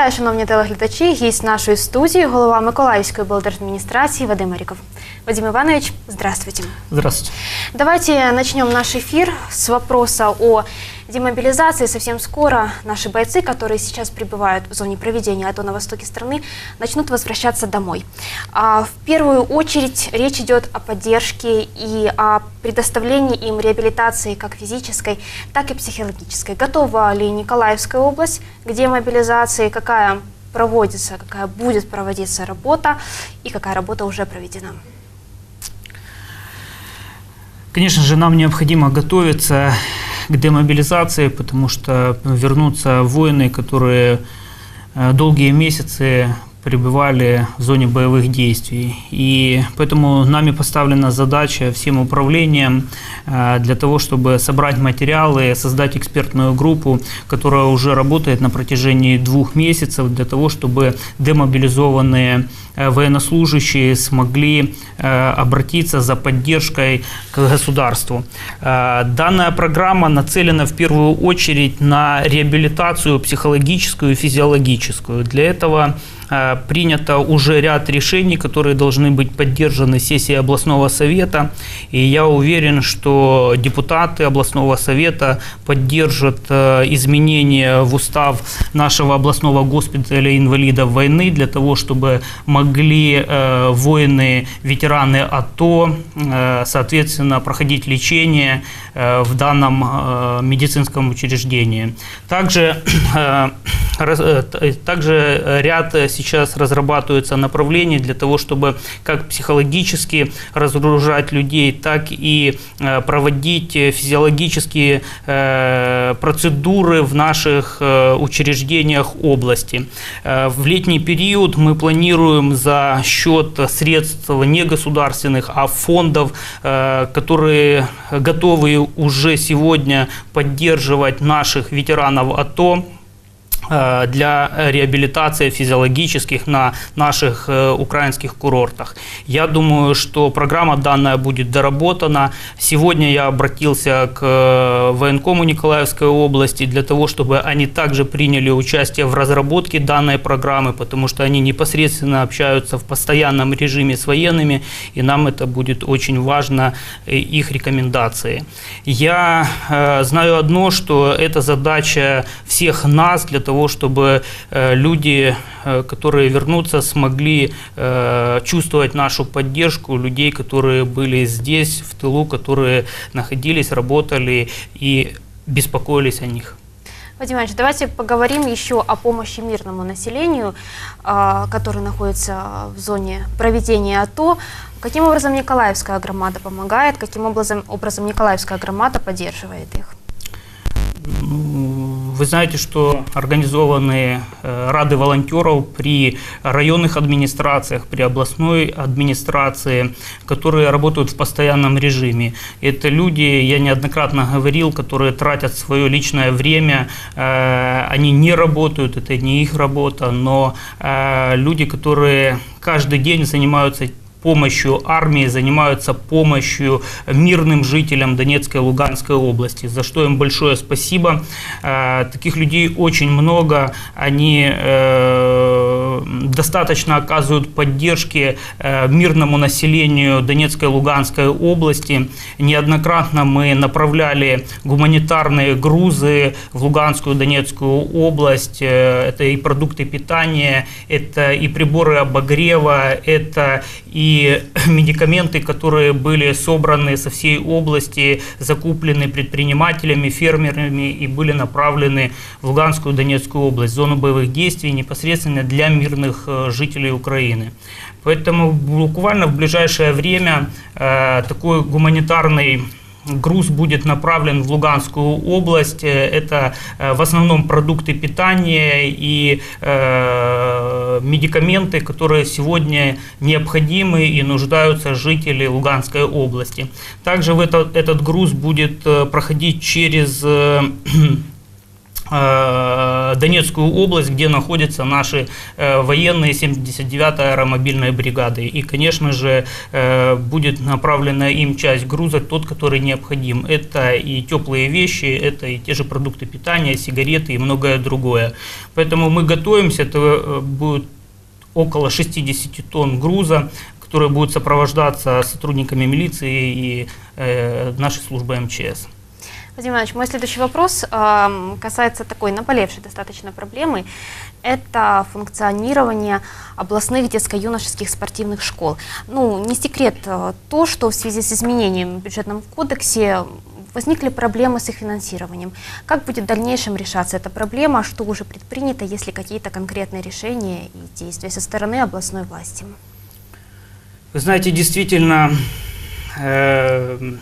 Вітаю, шановні телеглядачі. Гість нашої студії, голова Миколаївської облдержадминистрации Вадим Ариков. Вадим Иванович, здравствуйте. Здравствуйте. Давайте начнем наш эфир с вопроса о демобилизации. Совсем скоро наши бойцы, которые сейчас пребывают в зоне проведения АТО на востоке страны, начнут возвращаться домой. А в первую очередь речь идет о поддержке и о предоставлении им реабилитации как физической, так и психологической. Готова ли Николаевская область к демобилизации? Какая проводится, какая будет проводиться работа и какая работа уже проведена? Конечно же, нам необходимо готовиться к демобилизации, потому что вернутся воины, которые э, долгие месяцы пребывали в зоне боевых действий. И поэтому нами поставлена задача всем управлением э, для того, чтобы собрать материалы, создать экспертную группу, которая уже работает на протяжении двух месяцев для того, чтобы демобилизованные военнослужащие смогли э, обратиться за поддержкой к государству. Данная программа нацелена в первую очередь на реабилитацию психологическую и физиологическую. Для этого Э, принято уже ряд решений, которые должны быть поддержаны сессией областного совета. И я уверен, что депутаты областного совета поддержат э, изменения в устав нашего областного госпиталя инвалидов войны для того, чтобы могли э, воины, ветераны АТО, соответственно, проходить лечение в данном медицинском учреждении. Также, также ряд сейчас разрабатываются направления для того, чтобы как психологически разгружать людей, так и э, проводить физиологические э, процедуры в наших э, учреждениях области. В летний период мы планируем за счет средств не государственных, а фондов, которые готовы уже сегодня поддерживать наших ветеранов. АТО, Э, для реабилитации физиологических на наших э, украинских курортах. Я думаю, что программа данная будет доработана. Сегодня я обратился к э, военкому Николаевской области для того, чтобы они также приняли участие в разработке данной программы, потому что они непосредственно общаются в постоянном режиме с военными, и нам это будет очень важно, их рекомендации. Я знаю одно, что это задача всех нас для того, того, чтобы э, люди, э, которые вернутся, смогли э, чувствовать нашу поддержку, людей, которые были здесь, в тылу, которые находились, работали и беспокоились о них. Вадим Иванович, давайте поговорим еще о помощи мирному населению, которое находится в зоне проведения АТО. Каким образом Николаевская громада помогает, каким образом, образом Николаевская громада поддерживает их? Вы знаете, что организованы э, рады волонтеров при районных администрациях, при областной администрации, которые работают в постоянном режиме. Это люди, я неоднократно говорил, которые тратят свое личное время, э, они не работают, это не их работа, но э, люди, которые каждый день занимаются помощью армии, занимаются помощью мирным жителям Донецкой и Луганской области, за что им большое спасибо. Э, таких людей очень много, они э, достаточно оказывают поддержки э, мирному населению Донецкой и Луганской области. Неоднократно мы направляли гуманитарные грузы в Луганскую и Донецкую область. Это и продукты питания, это и приборы обогрева, это и медикаменты, которые были собраны со всей области, закуплены предпринимателями, фермерами и были направлены в Луганскую Донецкую область, зону боевых действий непосредственно для мирных э, жителей Украины. Поэтому буквально в ближайшее время э, такой гуманитарный груз будет направлен в Луганскую область. Это э, в основном продукты питания и э, медикаменты, которые сегодня необходимы и нуждаются жители Луганской области. Также в этот, этот груз будет э, проходить через э, Донецкую область, где находятся наши э, военные 79-й аэромобильной бригады. И, конечно же, э, будет направлена им часть груза, тот, который необходим. Это и теплые вещи, это и те же продукты питания, сигареты и многое другое. Поэтому мы готовимся, это э, будет около 60 тонн груза, которые будут сопровождаться сотрудниками милиции и э, нашей службы МЧС. Владимир Иванович, мой следующий вопрос эм, касается такой наболевшей достаточно проблемы. Это функционирование областных детско-юношеских спортивных школ. Ну, не секрет э, то, что в связи с изменением в бюджетном кодексе возникли проблемы с их финансированием. Как будет в дальнейшем решаться эта проблема? Что уже предпринято, если какие-то конкретные решения и действия со стороны областной власти? Вы знаете, действительно, э,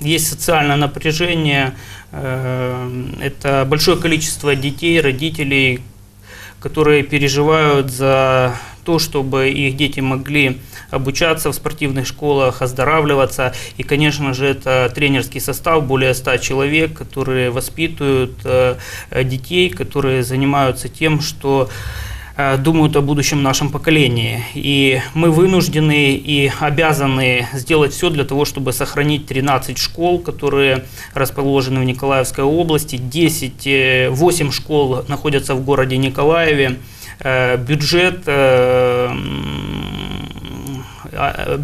есть социальное напряжение, э, это большое количество детей, родителей, которые переживают за то, чтобы их дети могли обучаться в спортивных школах, оздоравливаться. И, конечно же, это тренерский состав, более 100 человек, которые воспитывают э, детей, которые занимаются тем, что э, думают о будущем нашем поколении. И мы вынуждены и обязаны сделать все для того, чтобы сохранить 13 школ, которые расположены в Николаевской области. 10, 8 школ находятся в городе Николаеве. Э, Бюджет э, э,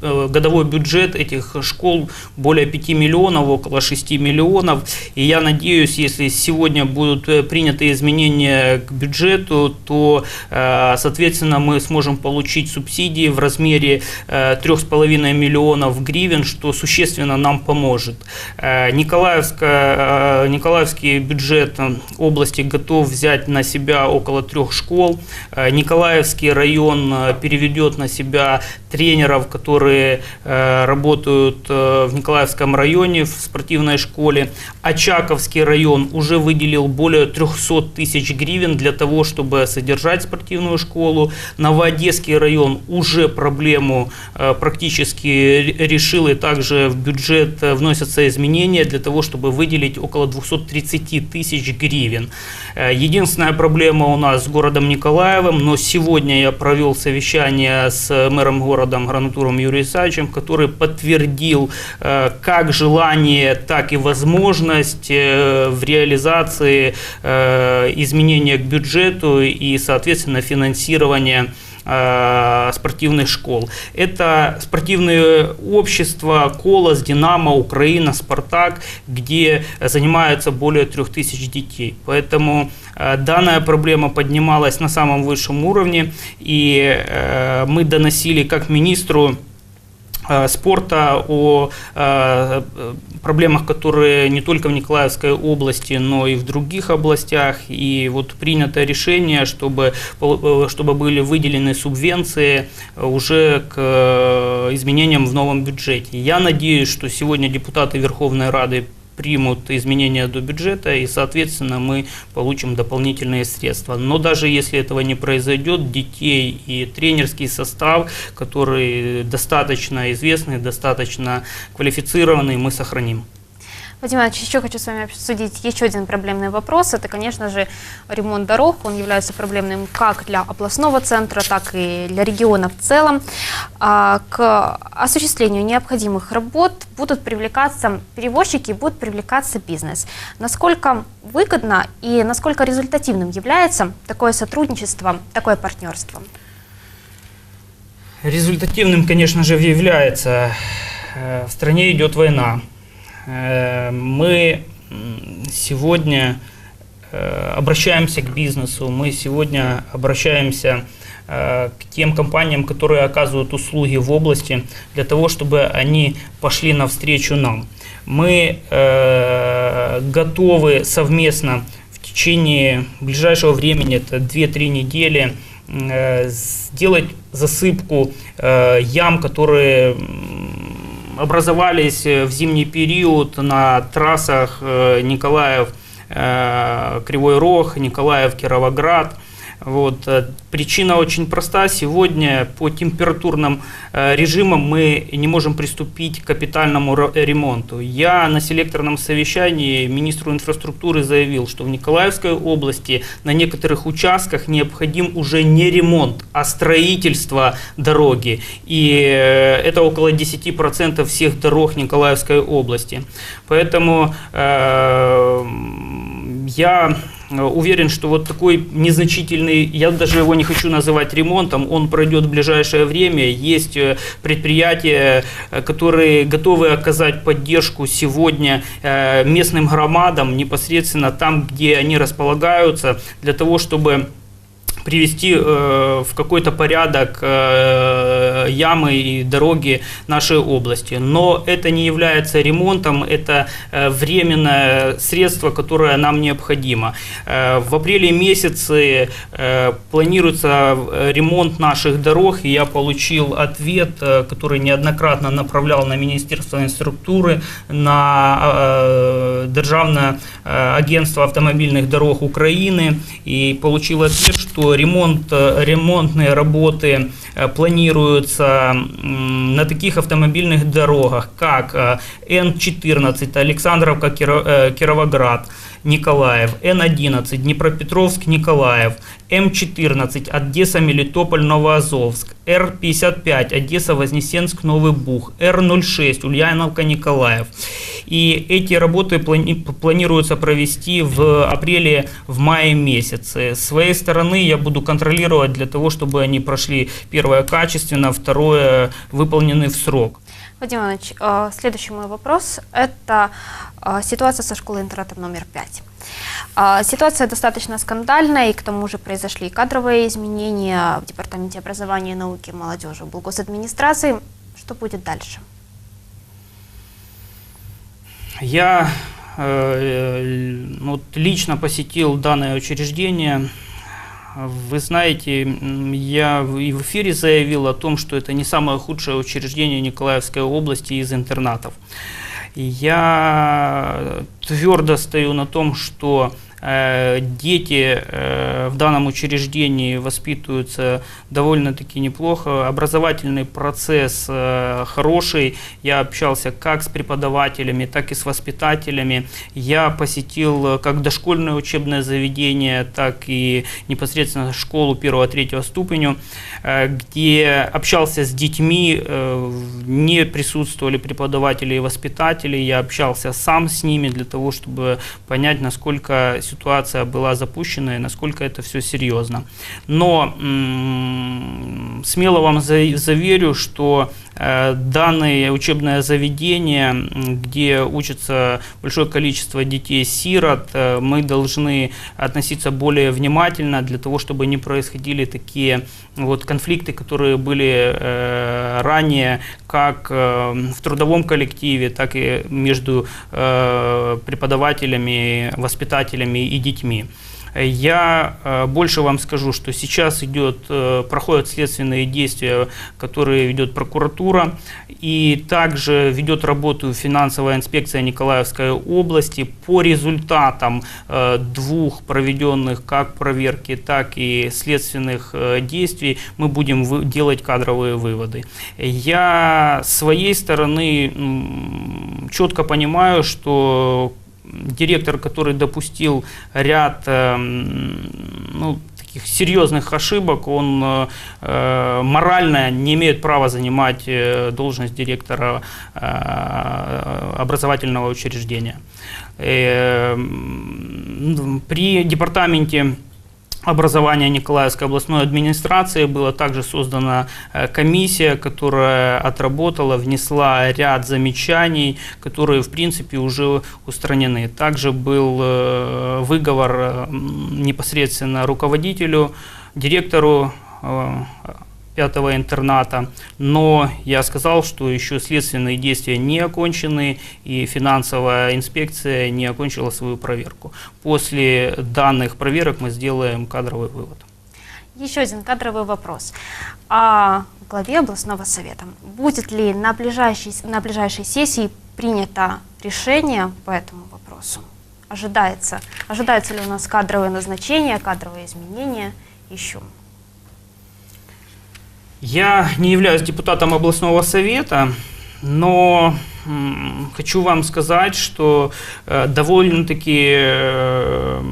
годовой бюджет этих школ более 5 миллионов, около 6 миллионов. И я надеюсь, если сегодня будут э, приняты изменения к бюджету, то, э, соответственно, мы сможем получить субсидии в размере 3,5 миллионов гривен, что существенно нам поможет. Николаевская, Николаевский бюджет области готов взять на себя около трех школ. Николаевский район переведет на себя тренера тренеров, которые э, работают э, в Николаевском районе в спортивной школе. Очаковский район уже выделил более 300 тысяч гривен для того, чтобы содержать спортивную школу. Новоодесский район уже проблему э, практически решил, и также в бюджет вносятся изменения для того, чтобы выделить около 230 тысяч гривен. Единственная проблема у нас с городом Николаевым, но сегодня я провел совещание с мэром города Гранатуром Юрием Исаевичем, который подтвердил э, как желание, так и возможность э, в реализации э, изменения к бюджету и, соответственно, финансирования спортивных школ. Это спортивные общества Колос, Динамо, Украина, Спартак, где занимаются более трех тысяч детей. Поэтому данная проблема поднималась на самом высшем уровне, и мы доносили как министру Э, спорта, о э, проблемах, которые не только в Николаевской области, но и в других областях. И вот принято решение, чтобы, э, чтобы были выделены субвенции уже к изменениям в новом бюджете. Я надеюсь, что сегодня депутаты Верховной Рады примут изменения до бюджета, и, соответственно, мы получим дополнительные средства. Но даже если этого не произойдет, детей и тренерский состав, который достаточно известный, достаточно квалифицированный, мы сохраним. Владимир Иванович, еще хочу с вами обсудить еще один проблемный вопрос. Это, конечно же, ремонт дорог. Он является проблемным как для областного центра, так и для региона в целом. А, к осуществлению необходимых работ будут привлекаться перевозчики, будет привлекаться бизнес. Насколько выгодно и насколько результативным является такое сотрудничество, такое партнерство? Результативным, конечно же, является. Э, в стране идет война. Э, мы сегодня э, обращаемся к бизнесу, мы сегодня обращаемся э, к тем компаниям, которые оказывают услуги в области, для того, чтобы они пошли навстречу нам. Мы готовы совместно в течение ближайшего времени, это 2-3 недели, сделать засыпку ям, которые образовались э, в зимний период на трассах э, Николаев, э, Кривой Рог, Николаев, Кировоград. Вот. э, Причина очень проста. Сегодня по температурным э, режимам мы не можем приступить к капитальному ремонту. Я на селекторном совещании министру инфраструктуры заявил, что в Николаевской области на некоторых участках необходим уже не ремонт, а строительство дороги. И э, это около 10% всех дорог Николаевской области. Поэтому э, я уверен, что вот такой незначительный, я даже его не хочу называть ремонтом, он пройдет в ближайшее время. Есть э, предприятия, э, которые готовы оказать поддержку сегодня э, местным громадам непосредственно там, где они располагаются, для того, чтобы привести э, в какой-то порядок э, ямы и дороги нашей области. Но это не является ремонтом, это э, временное средство, которое нам необходимо. Э, в апреле месяце э, планируется э, ремонт наших дорог, и я получил ответ, э, который неоднократно направлял на Министерство инфраструктуры, на э, Державное э, агентство автомобильных дорог Украины, и получил ответ, что ремонт, э, ремонтные работы э, планируются на таких автомобильных дорогах, как э, Н-14 Александровка, Киро- Кировоград, Николаев, Н-11 Днепропетровск, Николаев, М-14 Одесса, Мелитополь, Новоазовск, Р-55 Одесса, Вознесенск, Новый Бух, Р-06 Ульяновка, Николаев. И эти работы плани- планируется провести в апреле, в мае месяце. С своей стороны я буду контролировать для того, чтобы они прошли первое качественно, второе выполнены в срок. Вадим Иванович, э, следующий мой вопрос – это э, ситуация со школой-интернатом номер 5. А, Ситуация достаточно скандальная, и к тому же произошли кадровые изменения в Департаменте образования науки, молодежи, в госадминистрации. Что будет дальше? Я э, ну, вот лично посетил данное учреждение. Вы знаете, я и в эфире заявил о том, что это не самое худшее учреждение Николаевской области из интернатов. Я твердо стою на том, что дети э, в данном учреждении воспитываются довольно-таки неплохо. Образовательный процесс э, хороший. Я общался как с преподавателями, так и с воспитателями. Я посетил э, как дошкольное учебное заведение, так и непосредственно школу 1-3 ступеню, э, где общался с детьми, э, не присутствовали преподаватели и воспитатели. Я общался сам с ними для того, чтобы понять, насколько ситуация была запущена и насколько это все серьезно. Но смело вам за- заверю, что данное учебное заведение, где учится большое количество детей-сирот, э, мы должны относиться более внимательно для того, чтобы не происходили такие вот конфликты, которые были э, ранее как э, в трудовом коллективе, так и между э, преподавателями, воспитателями и детьми. Я э, больше вам скажу, что сейчас идет, э, проходят следственные действия, которые ведет прокуратура, и также ведет работу финансовая инспекция Николаевской области. По результатам э, двух проведенных как проверки, так и следственных действий мы будем делать кадровые выводы. Я с своей стороны четко понимаю, что директор, который допустил ряд эм, ну, таких серьезных ошибок, он э, э, морально не имеет права занимать э, должность директора э, образовательного учреждения. Э, При департаменте образования Николаевской областной администрации была также создана э, комиссия, которая отработала, внесла ряд замечаний, которые в принципе уже устранены. Также был э, выговор э, непосредственно руководителю, директору пятого интерната, но я сказал, что еще следственные действия не окончены и финансовая инспекция не окончила свою проверку. После данных проверок мы сделаем кадровый вывод. Еще один кадровый вопрос. А главе областного совета будет ли на ближайшей, на ближайшей сессии принято решение по этому вопросу? Ожидается, ожидается ли у нас кадровые назначения, кадровые изменения еще? Я не являюсь депутатом областного совета, но хочу вам сказать, что э, довольно-таки э,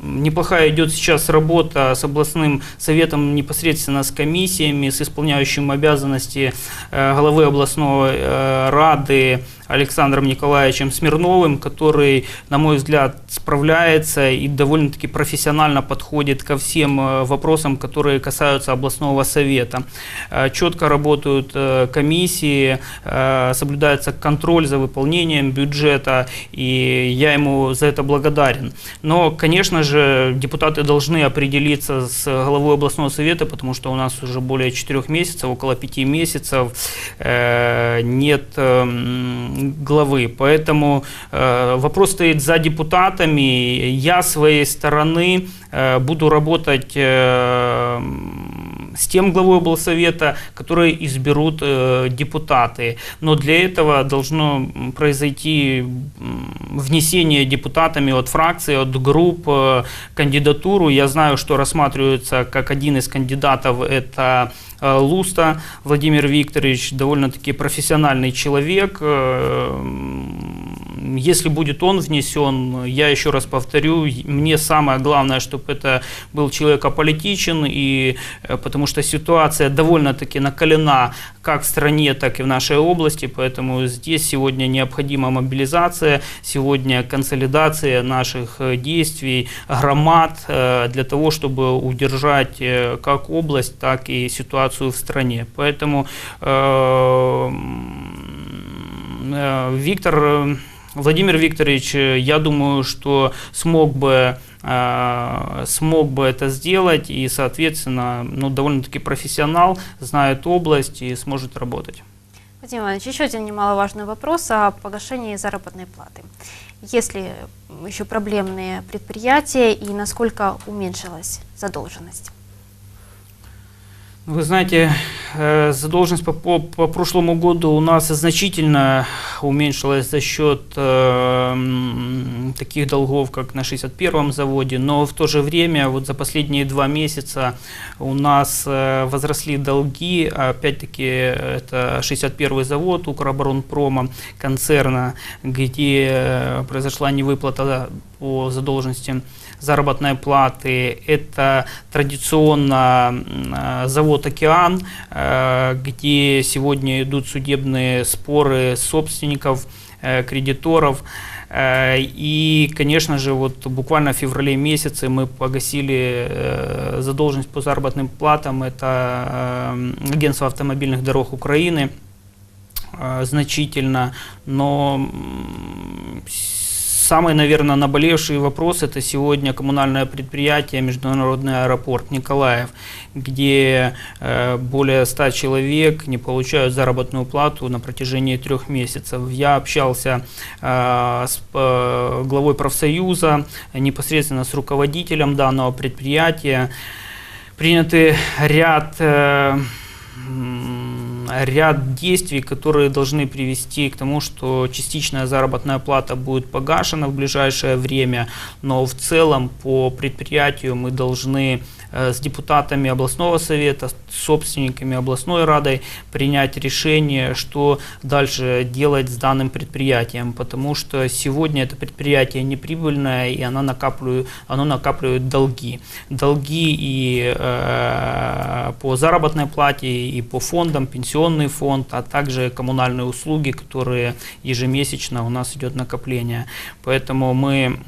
неплохая идет сейчас работа с областным советом непосредственно с комиссиями, с исполняющим обязанности э, главы областной рады Александром Николаевичем Смирновым, который, на мой взгляд, справляется и довольно-таки профессионально подходит ко всем э, вопросам, которые касаются областного совета. Э, Четко работают э, комиссии, соблюдается контроль за выполнением бюджета, и я ему за это благодарен. Но, конечно же, депутаты должны определиться с главой областного совета, потому что у нас уже более четырех месяцев, около пяти месяцев нет эм, главы. Поэтому э, вопрос стоит за депутатами. Я своей стороны э, буду работать э, с тем главой облсовета, который изберут э, депутаты. Но для этого должно произойти внесение депутатами от фракции, от групп э, кандидатуру. Я знаю, что рассматривается как один из кандидатов это э, Луста Владимир Викторович, довольно-таки профессиональный человек. Э, Если будет он внесен, я еще раз повторю, мне самое главное, чтобы это был человек аполитичен, и, э, потому что ситуация довольно-таки накалена как в стране, так и в нашей области, поэтому здесь сегодня необходима мобилизация, сегодня консолидация наших э, действий, громад э, для того, чтобы удержать как область, так и ситуацию в стране. Поэтому э, э, Виктор Владимир Викторович, э, я думаю, что смог бы э, смог бы это сделать и, соответственно, ну, довольно-таки профессионал, знает область и сможет работать. Вадим Иванович, еще один немаловажный вопрос о погашении заработной платы. Есть ли еще проблемные предприятия и насколько уменьшилась задолженность? Вы знаете, задолженность по, по, по прошлому году у нас значительно уменьшилась за счет э, таких долгов, как на 61-м заводе, но в то же время вот за последние два месяца у нас э, возросли долги, опять-таки это 61-й завод Укроборонпрома, концерна, где э, произошла невыплата по задолженности заработной платы. Это традиционно э, завод «Океан», э, где сегодня идут судебные споры собственников, э, кредиторов. И, конечно же, вот буквально в феврале месяце мы погасили задолженность по заработным платам. Это агентство автомобильных дорог Украины значительно, но самый, наверное, наболевший вопрос это сегодня коммунальное предприятие Международный аэропорт Николаев, где э, более 100 человек не получают заработную плату на протяжении трех месяцев. Я общался э, с э, главой профсоюза, непосредственно с руководителем данного предприятия. Приняты ряд ряд действий, которые должны привести к тому, что частичная заработная плата будет погашена в ближайшее время, но в целом по предприятию мы должны с депутатами областного совета, с собственниками областной радой принять решение, что дальше делать с данным предприятием, потому что сегодня это предприятие неприбыльное и оно накапливает, оно накапливает долги. Долги и э, по заработной плате, и по фондам, пенсионный фонд, а также коммунальные услуги, которые ежемесячно у нас идет накопление. Поэтому мы,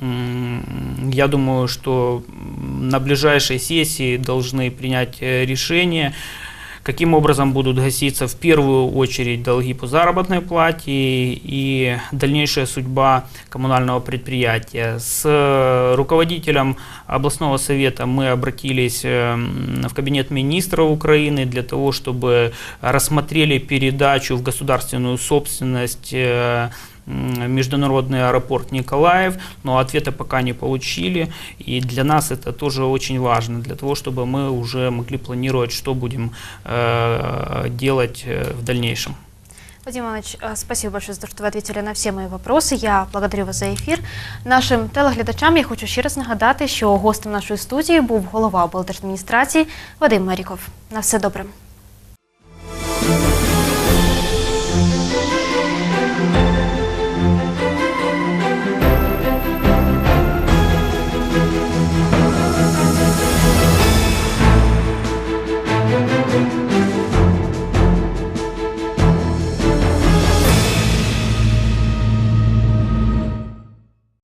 я думаю, что на ближайшей сессии должны принять э, решение, каким образом будут гаситься в первую очередь долги по заработной плате и дальнейшая судьба коммунального предприятия. С э, руководителем областного совета мы обратились э, в кабинет министра Украины для того, чтобы рассмотрели передачу в государственную собственность международный аэропорт Николаев, но ответа пока не получили. И для нас это тоже очень важно, для того, чтобы мы уже могли планировать, что будем э, делать э, в дальнейшем. Вадим Иванович, э, спасибо большое за то, что вы ответили на все мої вопроси. Я благодарю вас за ефір. Нашим телеглядачам я хочу ще раз нагадати, що гостем нашої студії був голова облдержадміністрації Вадим Маріков. На все добре.